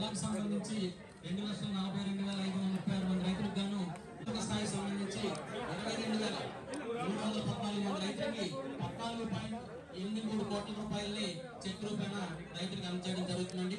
జిల్లాకు సంబంధించి రెండు లక్షల నలభై రెండు వేల ఐదు వందల ముప్పై ఆరు మంది రైతులకు గాను ఉన్నత స్థాయి సంబంధించి ఇరవై రెండు వేల మూడు వందల పద్నాలుగు మంది రైతులకి పద్నాలుగు పాయింట్ ఎనిమిది మూడు కోట్ల రూపాయలని చెక్ రూపాయన రైతులకు అందజేయడం జరుగుతుందండి.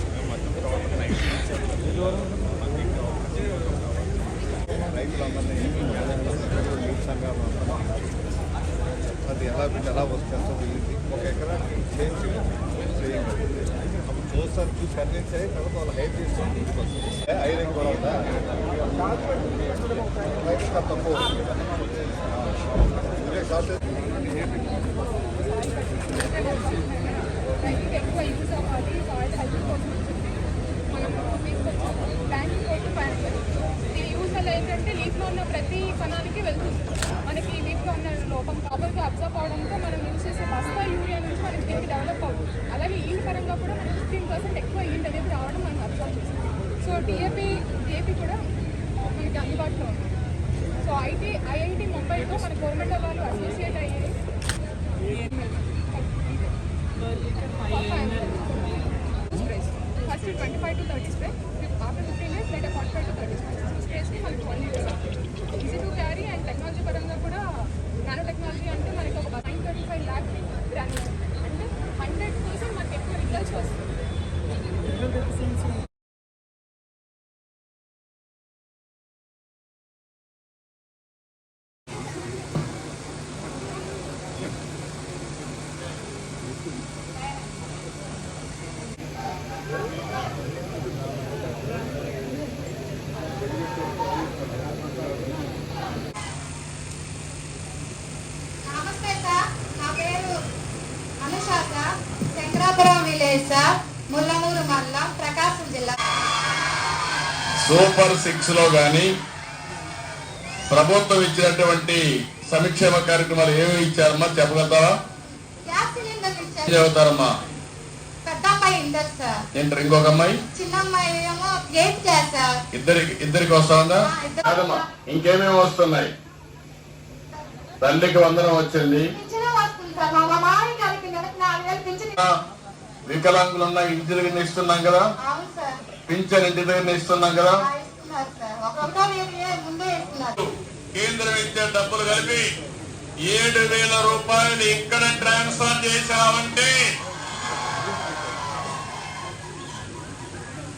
అది ఎలా పెట్టి ఎలా వస్తుందో వీళ్ళకి ఒక ఎకరానికి చేంజ్ చేయండి అప్పుడు చూస్తారు చూసి కన్విన్స్ అయ్యి తర్వాత వాళ్ళ హైట్ చేసి ఐరన్ కూడా ఉందా తక్కువ కణానికి వెళ్తుంది. మనకి లీఫ్లో ఉన్న లోపం ప్రాపర్గా అబ్జర్వ్ అవడంతో మనం యూజ్ చేసే బస్తా యూరియా నుంచి మనకి దీనికి డెవలప్ అవుతుంది. అలాగే ఈల్డ్ పరంగా కూడా మనకి ఫిఫ్టీన్ పర్సెంట్ ఎక్కువ ఈల్డ్ అనేది రావడం మనం అబ్జర్వ్ చేస్తాం సో టీఏపీ డిఏపీ కూడా మనకి అందుబాటులో ఉంది. సో ఐటీ ఐఐటి ముంబైతో మన గవర్నమెంట్ వాళ్ళు అసోసియేట్ అయ్యాయి first twenty five to thirty spray after fifteen days లేదా ఫార్టీ ఫైవ్ టు థర్టీ స్ప్రేస్కి మనకి twenty days easy to carry and technology పరంగా కూడా నానో టెక్నాలజీ అంటే మనకి ఒక nine thirty five lakh grams అంటే హండ్రెడ్ పర్సెంట్ మనకి ఎక్కువ రిజల్ట్స్ వస్తుంది నమస్తే సార్ నా పేరు Anusha sir Shankarapuram village sir Mullanur మండలం ప్రకాశం జిల్లా. సూపర్ సిక్స్లో గాని ప్రభుత్వం ఇచ్చినటువంటి సంక్షేమ కార్యక్రమాలు ఏమి ఇచ్చారమ్మా? చెప్పగలుగుతావా? గ్యాస్ సిలిండర్ ఇచ్చారు. చెబుతారమ్మా? పెద్ద అమ్మాయి ఇంటర్ సార్. ఏంటారు ఇంకొక అమ్మాయి? చిన్న అమ్మాయి ఏమో ఎయిత్ క్లాస్ సార్ ఇద్దరికి ఇద్దరికి వస్తా ఉందా ఆ, ఇద్దరు. కాదమ్మా ఇంకేమేమి వస్తున్నాయి? తల్లికి వందనం వచ్చింది. పింఛను వస్తుంది సార్ మా మామయ్య గారికి నెలకు నాలుగు వేలు పింఛన్ ఆ, వికలాంగులు ఉన్న ఇంటి దగ్గర ఇస్తున్నాం కదా? అవును సార్. పింఛన్ ఇంటి దగ్గర ఇస్తున్నాం కదా? కేంద్రం ఇచ్చే డబ్బులు కలిపి ఏడు వేల రూపాయలు ఇక్కడ ట్రాన్స్ఫర్ చేశామంటే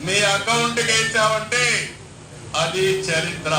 మీ అకౌంట్ వేసామంటే అది చరిత్ర.